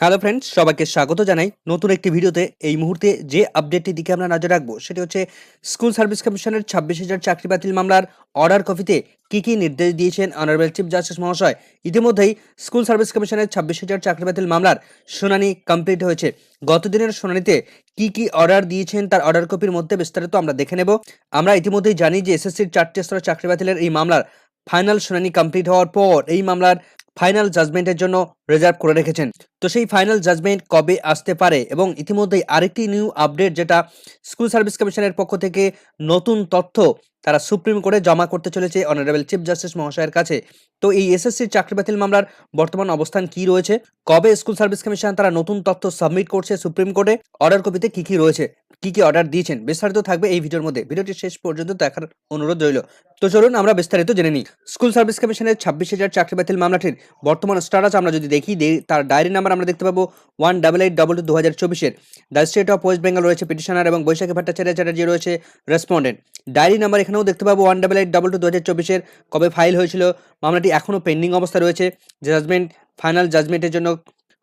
Hello friends সবাইকে স্বাগত জানাই। নতুন একটি ভিডিওতে এই মুহূর্তে যে আপডেটটি দিকে আমরা নজর রাখব, সেটি হচ্ছে স্কুল সার্ভিস কমিশনের ছাব্বিশ হাজার চাকরি বাতিল মামলার অর্ডার কপিতে কি কি নির্দেশ দিয়েছেন অনারেবল চিফ জাস্টিস মহাশয় ইতিমধ্যেই স্কুল সার্ভিস কমিশনের ছাব্বিশ হাজার চাকরি বাতিল মামলার শুনানি কমপ্লিট হয়েছে। গতদিনের শুনানিতে কি কি অর্ডার দিয়েছেন তার অর্ডার কপির মধ্যে বিস্তারিত আমরা দেখে নেব। আমরা ইতিমধ্যেই জানি যে এসএসসির চারটি স্তরের চাকরি বাতিলের এই মামলার ফাইনাল শুনানি কমপ্লিট হওয়ার পর এই মামলার ফাইনাল জাজমেন্টের জন্য রিজার্ভ করে রেখেছেন। তো সেই ফাইনাল জাজমেন্ট কবে আসতে পারে এবং ইতিমধ্যেই আরেকটি নিউ আপডেট যেটা স্কুল সার্ভিস কমিশনের পক্ষ থেকে নতুন তথ্য তারা সুপ্রিম কোর্টে জমা করতে চলেছে অনারেবল চিফ জাস্টিস মহাশয়ের কাছে। তো এই এসএসসির চাকরি বাতিল মামলার বর্তমান অবস্থান কি রয়েছে? কবে স্কুল সার্ভিস কমিশন তারা নতুন তথ্য সাবমিট করছে সুপ্রিম কোর্টে? অর্ডার কপিতে কি কি রয়েছে? কি কি অর্ডার দিয়েছেন? বিস্তারিত থাকবে এই ভিডিওর মধ্যে। ভিডিওটি শেষ পর্যন্ত দেখার অনুরোধ রইল। তো চলুন আমরা বিস্তারিত জেনে নিই। স্কুল সার্ভিস কমিশনের ছাব্বিশ হাজার চাকরি বাতিল মামলাটির বর্তমান স্ট্যাটাস আমরা যদি দেখি তার ডায়েরি নাম্বার আমরা দেখতে পাবো one double eight double two দু হাজার চব্বিশের the state of West Bengal রয়েছে পিটিশনার এবং বৈশাখী ভট্টাচার্য চ্যাটার্জি রয়েছে রেসপন্ডেন্ট ডায়েরি নাম্বার এখানেও দেখতে পাবো one double eight double two দু হাজার চব্বিশের কবে ফাইল হয়েছিল। মামলাটি এখনও পেন্ডিং অবস্থা রয়েছে। জাজমেন্ট ফাইনাল জাজমেন্টের জন্য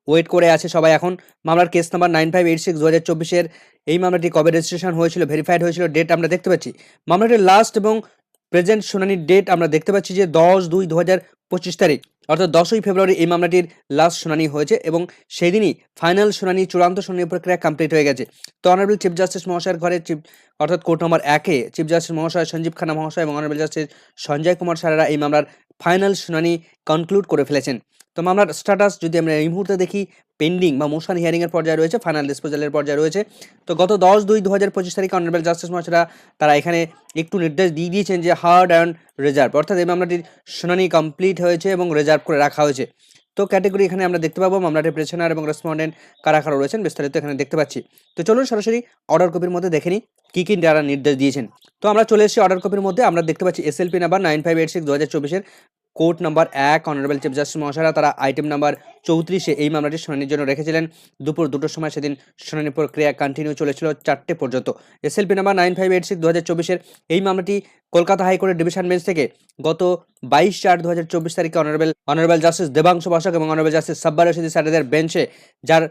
ওয়েট করে আছে সবাই এখন। মামলার case number nine five eight six দু হাজার চব্বিশের এই মামলাটি কবে রেজিস্ট্রেশন হয়েছিল ভেরিফাইড হয়েছিল ডেট আমরা দেখতে পাচ্ছি। মামলাটির লাস্ট এবং প্রেজেন্ট শুনানির ডেট আমরা দেখতে পাচ্ছি যে দশ দুই দু তারিখ, অর্থাৎ দশই ফেব্রুয়ারি এই মামলাটির লাস্ট শুনানি হয়েছে এবং সেই দিনই ফাইনাল শুনানি চূড়ান্ত শুনানি প্রক্রিয়া কমপ্লিট হয়ে গেছে। তো অনারেবল চিফ জাস্টিস মহাশয়ের ঘরে চিফ অর্থাৎ কোর্ট নম্বর একে চিফ জাস্টিস মহাশয় সঞ্জীব খানা মহাশয় এবং অনারেবল জাস্টিস সঞ্জয় কুমার সারারা এই মামলার ফাইনাল শুনানি কনক্লুড করে ফেলেছেন। তো মামলার স্ট্যাটাস যদি আমরা এই মুহূর্তে দেখি পেন্ডিং বা মোশন হিয়ারিংয়ের পর্যায়ে রয়েছে ফাইনাল ডিসপোজালের পর্যায়ে রয়েছে, তো গত দশ দুই দু হাজার পঁচিশ তারিখে অনারেবল জাস্টিস মহাশয়রা তারা এখানে একটু নির্দেশ দিয়ে দিয়েছেন যে হার্ড অ্যান্ড রিজার্ভ অর্থাৎ এই মামলাটির শুনানি কমপ্লিট হয়েছে এবং রিজার্ভ করে রাখা হয়েছে। তো ক্যাটেগরি এখানে আমরা দেখতে পাবো, মামলাটির প্রেশনার এবং রেসপন্ডেন্ট কারা কারা রয়েছেন, বিস্তারিত এখানে দেখতে পাচ্ছি। তো চলুন সরাসরি অর্ডার কপির মধ্যে দেখে নিই, কী কী তারা নির্দেশ দিয়েছেন। তো আমরা চলে এসেছি অর্ডার কপির মধ্যে, আমরা দেখতে পাচ্ছি SLP number nine five eight six দু হাজার চব্বিশের কোর্ট নাম্বার এক অনারেবল চিফ জাস্টিস মহাশয়রা, তারা আইটেম নাম্বার চৌত্রিশে এই মামলাটি শুনানির জন্য রেখেছিলেন। দুপুর দুটোর সময় সেদিন শুনানি প্রক্রিয়া কন্টিনিউ চলেছিল চারটে পর্যন্ত। SLP number nine five eight six দু হাজার চব্বিশের এই মামলাটি কলকাতা হাইকোর্টের ডিভিশন বেঞ্চ থেকে গত বাইশ চার দু হাজার চব্বিশ তারিখে অনারেবল অনারেবল জাস্টিস দেবাংশু বাসক এবং অনারেবল জাস্টিস সাব্বার রশিদি স্যারেদের বেঞ্চে, যার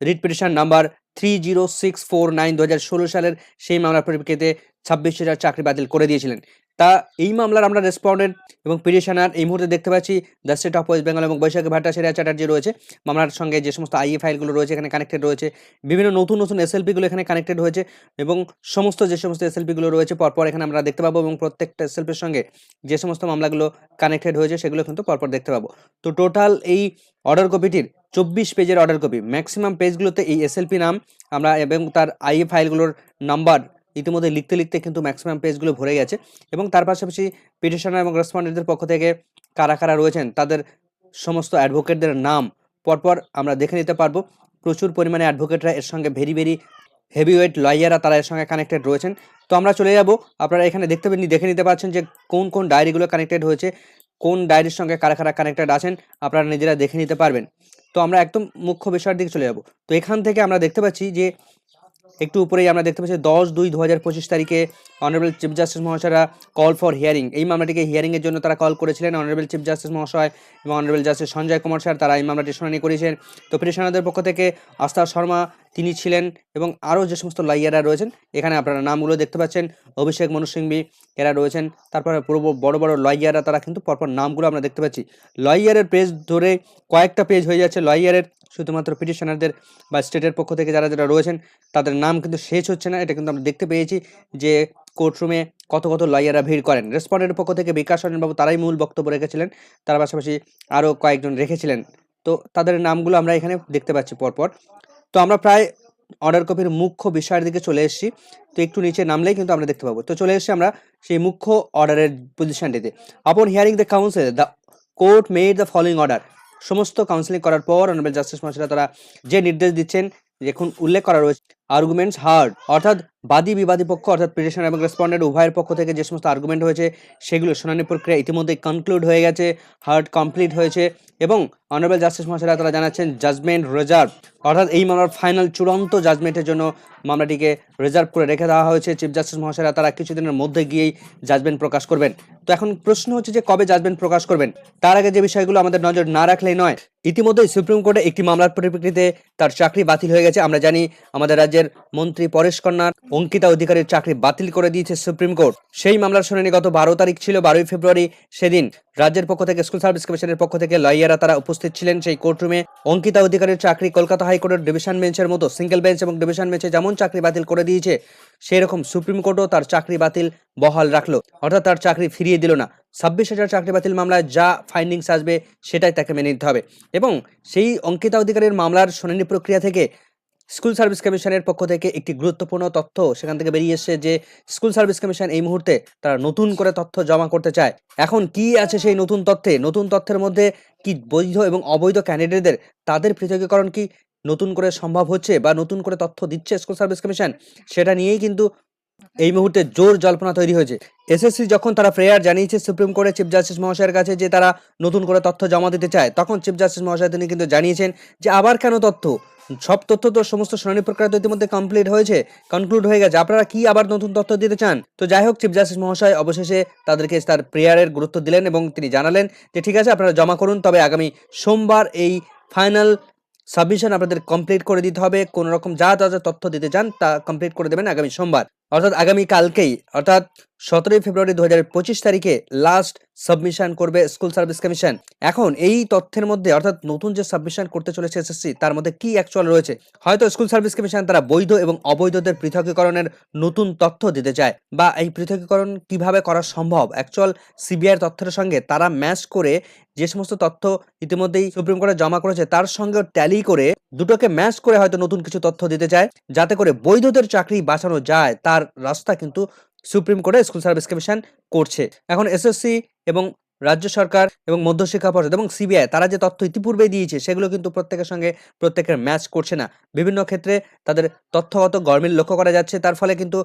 writ petition number three zero six four nine দু হাজার ষোলো সালের সেই মামলার পরিপ্রেক্ষিতে ছাব্বিশ হাজার চাকরি বাতিল করে দিয়েছিলেন। তা এই মামলার আমরা রেসপন্ডেন্ট এবং পিটিশনার এই মুহূর্তে দেখতে পাচ্ছি the state of West Bengal এবং বৈশাখী ভট্টাচার্য চ্যাটার্জি রয়েছে। মামলার সঙ্গে যে সমস্ত আইএ ফাইলগুলো রয়েছে এখানে কানেক্টেড রয়েছে। বিভিন্ন নতুন নতুন এসএলপিগুলো এখানে কানেক্টেড হয়েছে এবং সমস্ত, যে সমস্ত এসএলপিগুলো রয়েছে পরপর এখানে আমরা দেখতে পাবো এবং প্রত্যেকটা এসএলপির সঙ্গে যে সমস্ত মামলাগুলো কানেক্টেড হয়েছে সেগুলো কিন্তু পরপর দেখতে পাবো। তো টোটাল এই অর্ডার কপিটির চব্বিশ পেজের অর্ডার কপি ম্যাক্সিমাম পেজগুলোতে এই এসএলপি নাম আমরা এবং তার আইএ ফাইলগুলোর নাম্বার ইতিমধ্যে লিখতে লিখতে কিন্তু ম্যাক্সিমাম পেজগুলো ভরে গেছে এবং তার পাশাপাশি পিটিশনার এবং রেসপন্ডেন্টদের পক্ষ থেকে কারা কারা রয়েছেন, তাদের সমস্ত অ্যাডভোকেটদের নাম পরপর আমরা দেখে নিতে পারব। প্রচুর পরিমাণে অ্যাডভোকেটরা এর সঙ্গে ভেরি ভেরি হেভিওয়েট লয়াররা তারা এর সঙ্গে কানেক্টেড রয়েছেন। তো আমরা চলে যাব, আপনারা এখানে দেখতে দেখে নিতে পারছেন যে কোন কোন ডায়েরিগুলো কানেক্টেড হয়েছে, কোন ডায়েরির সঙ্গে কারা কারা কানেক্টেড আছেন, আপনারা নিজেরা দেখে নিতে পারবেন। তো আমরা একদম মুখ্য বিষয়ের দিকে চলে যাব। তো এখান থেকে আমরা দেখতে পাচ্ছি যে একটু উপরেই আমরা দেখতে পাচ্ছি দশ দুই দু হাজার পঁচিশ তারিখে অনারেবল চিফ জাস্টিস মহাশয়রা কল ফর হিয়ারিং এই মামলাটিকে হিয়ারিংয়ের জন্য তারা কল করেছিলেন অনারেবল চিফ জাস্টিস মহাশয় এবং honourable justice Sanjay Kumar sir তারা এই মামলাটি শুনানি করেছেন। তো পিটিশনারদের পক্ষ থেকে আস্থা শর্মা তিনি ছিলেন এবং আরও যে সমস্ত লাইয়াররা রয়েছেন, এখানে আপনারা নামগুলো দেখতে পাচ্ছেন, অভিষেক মনু এরা রয়েছেন, তারপরে পুরো বড় বড় লয়াররা তারা কিন্তু পরপর নামগুলো আমরা দেখতে পাচ্ছি। লয়ারের পেজ ধরে কয়েকটা পেজ হয়ে যাচ্ছে লয়ারের শুধুমাত্র পিটিশনারদের বা স্টেটের পক্ষ থেকে যারা যারা রয়েছেন, তাদের নাম কিন্তু শেষ হচ্ছে না, এটা কিন্তু আমরা দেখতে পেয়েছি যে কোর্টরুমে কত কত লয়াররা ভিড় করেন। রেসপন্ডেন্টের পক্ষ থেকে বিকাশ বাবু তারাই মূল বক্তব্য রেখেছিলেন, তার পাশাপাশি আরও কয়েকজন রেখেছিলেন। তো তাদের নামগুলো আমরা এখানে দেখতে পাচ্ছি পরপর। তো আমরা প্রায় অর্ডার কপির মুখ্য বিষয়ের দিকে চলে এসেছি। তো একটু নিচে নামলেই কিন্তু আমরা দেখতে পাবো। তো চলে এসেছি আমরা সেই মুখ্য অর্ডারের পজিশনটিতে upon hearing the council the court made the following order সমস্ত কাউন্সিলিং করার পর অনারেবল জাস্টিস মহাশয়রা তারা যে নির্দেশ দিচ্ছেন এখন উল্লেখ করা রয়েছে আর্গুমেন্টস হার্ড অর্থাৎ বাদী বিবাদী পক্ষ, অর্থাৎ পিটিশনার এবং রেসপন্ডেন্ট উভয়ের পক্ষ থেকে যে সমস্ত আর্গুমেন্ট হয়েছে, সেগুলো শুনানি প্রক্রিয়া ইতিমধ্যে কনক্লুড হয়ে গেছে হার্ড কমপ্লিট হয়েছে এবং অনারেবল জাস্টিস মহাশয়রা তারা জানাচ্ছেন জাজমেন্ট রিজার্ভ অর্থাৎ এই মামলার ফাইনাল চূড়ান্ত জাজমেন্টের জন্য মামলাটিকে রিজার্ভ করে রেখে দেওয়া হয়েছে। চিফ জাস্টিস মহাশয়রা তারা কিছুদিনের মধ্যে গিয়েই জাজমেন্ট প্রকাশ করবেন। তো এখন প্রশ্ন হচ্ছে যে কবে জাজমেন্ট প্রকাশ করবেন? তার আগে যে বিষয়গুলো আমাদের নজর না রাখলেই নয়, ইতিমধ্যেই সুপ্রিম কোর্টে একটি মামলার পরিপ্রেক্ষিতে তার চাকরি বাতিল হয়ে গেছে। আমরা জানি, আমাদের রাজ্যের মন্ত্রী পরেশ কন্যার অঙ্কিতা অধিকারীর চাকরি বাতিল করে দিয়েছে সুপ্রিম কোর্ট। সেই মামলার শুনানি গত বারো তারিখ ছিল, বারোই ফেব্রুয়ারি সেদিন। রাজ্যের পক্ষ থেকে স্কুল সার্ভিস কমিশনের পক্ষ থেকে লয়াররা তারা উপস্থিত ছিলেন সেই কোর্টরুমে। অঙ্কিতা অধিকারীর চাকরি কলকাতা হাইকোর্টের ডিভিশন বেঞ্চের মতো সিঙ্গেল বেঞ্চ এবং ডিভিশন বেঞ্চে যেমন চাকরি বাতিল করে দিয়েছে সেই রকম সুপ্রিম কোর্টও তার চাকরি বাতিল বহাল রাখল। অর্থাৎ তার চাকরি ফিরিয়ে দিল না। ছাব্বিশ হাজার চাকরি বাতিল মামলায় যা ফাইন্ডিংস আসবে সেটাই তাকে মেনে নিতে হবে। এবং সেই অঙ্কিতা অধিকারীর মামলার শুনানি প্রক্রিয়া থেকে স্কুল সার্ভিস কমিশনের পক্ষ থেকে একটি গুরুত্বপূর্ণ তথ্য সেখান থেকে বেরিয়ে এসেছে যে স্কুল সার্ভিস কমিশন এই মুহূর্তে তারা নতুন করে তথ্য জমা করতে চায়। এখন কি আছে সেই নতুন তথ্যে? নতুন তথ্যের মধ্যে কি বৈধ এবং অবৈধ ক্যান্ডিডেটদের তাদের পৃথকীকরণ কি নতুন করে সম্ভব হচ্ছে বা নতুন করে তথ্য দিচ্ছে স্কুল সার্ভিস কমিশন? সেটা নিয়েই কিন্তু এই মুহূর্তে জোর জল্পনা তৈরি হয়েছে। এসএসসি যখন তারা প্রেয়ার জানিয়েছে সুপ্রিম কোর্টে চিফ জাস্টিস মহাশয়ের কাছে যে তারা নতুন করে তথ্য জমা দিতে চায়, তখন চিফ জাস্টিস মহাশয় তিনি কিন্তু জানিয়েছেন যে আবার কেন তথ্য? সব তথ্য তো সমস্ত শুনানি প্রক্রিয়া তো ইতিমধ্যে কমপ্লিট হয়েছে কনক্লুড হয়ে গেছে। আপনারা কি আবার নতুন তথ্য দিতে চান? তো যাই হোক, চিফ জাস্টিস মহাশয় অবশেষে তাদেরকে তার প্রেয়ারের গুরুত্ব দিলেন এবং তিনি জানালেন যে ঠিক আছে, আপনারা জমা করুন, তবে আগামী সোমবার এই ফাইনাল সাবমিশন আপনাদের কমপ্লিট করে দিতে হবে। কোন রকম যা যা যা তথ্য দিতে চান তা কমপ্লিট করে দেবেন আগামী সোমবার। অর্থাৎ আগামী কালকেই, অর্থাৎ সতেরোই ফেব্রুয়ারি দু হাজার পঁচিশ তারিখে লাস্ট সাবমিশন করবে স্কুল সার্ভিস কমিশন এখন এই তথ্যের মধ্যে, অর্থাৎ নতুন যে সাবমিশন করতে চলেছে এসএসসি তার মধ্যে কি অ্যাকচুয়াল রয়েছে? হয়তো স্কুল সার্ভিস কমিশন তারা বৈধ এবং অবৈধদের পৃথকীকরণের নতুন তথ্য দিতে চায়, বা এই পৃথকীকরণ কীভাবে করা সম্ভব? অ্যাকচুয়াল সিবিআইয়ের তথ্যের সঙ্গে তারা ম্যাচ করে যে সমস্ত তথ্য ইতিমধ্যেই সুপ্রিম কোর্টে জমা করেছে, তার সঙ্গে ট্যালি করে দুটোকে ম্যাচ করে হয়তো নতুন কিছু তথ্য দিতে চায়, যাতে করে বৈধদের চাকরি বাঁচানো যায়। তার রাস্তা কিন্তু সুপ্রিম কোর্টে স্কুল সার্ভিস কমিশন করছে। এখন এসএসসি এবং রাজ্য সরকার এবং মধ্যশিক্ষা পর্ষদ এবং সিবিআই তারা যে তথ্য ইতিপূর্বে দিয়েছে, সেগুলো কিন্তু প্রত্যেকের সঙ্গে প্রত্যেকের ম্যাচ করছে না। বিভিন্ন ক্ষেত্রে তাদের তথ্যগত গরমিল লক্ষ্য করা যাচ্ছে, তার ফলে কিন্তু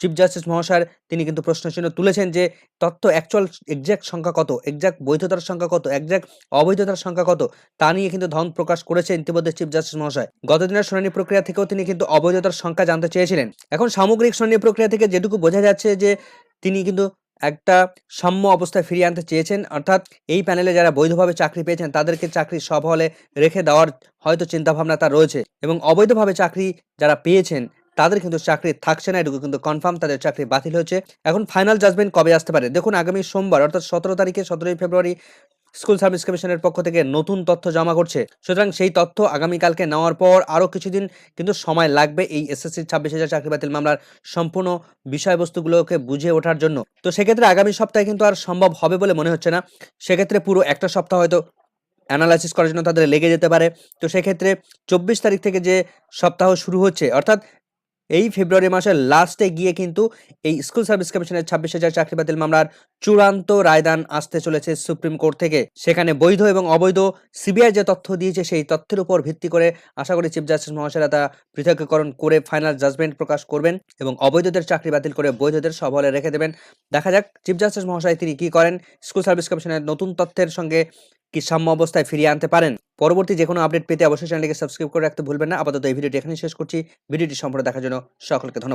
চিফ জাস্টিস মহাশয় তিনি কিন্তু প্রশ্নচিহ্ন তুলেছেন যে, তথ্য অ্যাকচুয়াল এক্সাক্ট সংখ্যা কত? এক্সাক্ট বৈধতার সংখ্যা কত? এক্সাক্ট অবৈধতার সংখ্যা কত? তা নিয়ে কিন্তু ধন প্রকাশ করেছেন ইতিমধ্যে চিফ জাস্টিস মহাশয়। গতদিনের শুনানি প্রক্রিয়া থেকেও তিনি কিন্তু অবৈধতার সংখ্যা জানতে চেয়েছিলেন। এখন সামগ্রিক শুনানি প্রক্রিয়া থেকে যেটুকু বোঝা যাচ্ছে যে, তিনি কিন্তু একটা সাম্য অবস্থায় ফিরিয়ে আনতে চেয়েছেন। অর্থাৎ এই প্যানেলে যারা বৈধভাবে চাকরি পেয়েছেন, তাদেরকে চাকরি সব হলে রেখে দেওয়ার হয়তো চিন্তাভাবনা তার রয়েছে। এবং অবৈধভাবে চাকরি যারা পেয়েছেন তাদের কিন্তু চাকরি থাকছে না, এটুকু কিন্তু কনফার্ম তাদের চাকরি বাতিল হয়েছে। এখন ফাইনাল জাজমেন্ট কবে আসতে পারে? দেখুন, আগামী সোমবার, অর্থাৎ সতেরো তারিখে, সতেরোই ফেব্রুয়ারি স্কুল সার্ভিস কমিশনের পক্ষ থেকে নতুন তথ্য জমা করছে। সুতরাং সেই তথ্য আগামীকালকে নেওয়ার পর আরও কিছুদিন কিন্তু সময় লাগবে এই এসএসসি ছাব্বিশ হাজার চাকরি বাতিল মামলার সম্পূর্ণ বিষয়বস্তুগুলোকে বুঝে ওঠার জন্য। তো সেক্ষেত্রে আগামী সপ্তাহে কিন্তু আর সম্ভব হবে বলে মনে হচ্ছে না। সেক্ষেত্রে পুরো একটা সপ্তাহ হয়তো অ্যানালাইসিস করার জন্য তাদের লেগে যেতে পারে। তো সেক্ষেত্রে চব্বিশ তারিখ থেকে যে সপ্তাহ শুরু হচ্ছে, অর্থাৎ এই ফেব্রুয়ারি মাসের লাস্টে গিয়ে কিন্তু এই স্কুল সার্ভিস কমিশনের ছাব্বিশ হাজার চাকরি বাতিল মামলার চূড়ান্ত রায়দান আসতে চলেছে সুপ্রিম কোর্ট থেকে। সেখানে বৈধ এবং অবৈধ সিবিআই যে তথ্য দিয়েছে, সেই তথ্যের উপর ভিত্তি করে আশা করি চিফ জাস্টিস মহাশয়রা তা পৃথকীকরণ করে ফাইনাল জাজমেন্ট প্রকাশ করবেন এবং অবৈধদের চাকরি বাতিল করে বৈধদের সবলে রেখে দেবেন। দেখা যাক চিফ জাস্টিস মহাশয় তিনি কি করেন। স্কুল সার্ভিস কমিশনের নতুন তথ্যের সঙ্গে কি সাম্য অবস্থায় ফিরিয়ে আনতে পারেন? পরবর্তী যে কোনো আপডেট পেতে অবশ্যই চ্যানেলটিকে সাবস্ক্রাইব করে রাখতে ভুলবেন না। আপাতত এই ভিডিওটি এখানেই শেষ করছি। ভিডিওটি সম্পূর্ণ দেখার জন্য সকলকে ধন্যবাদ।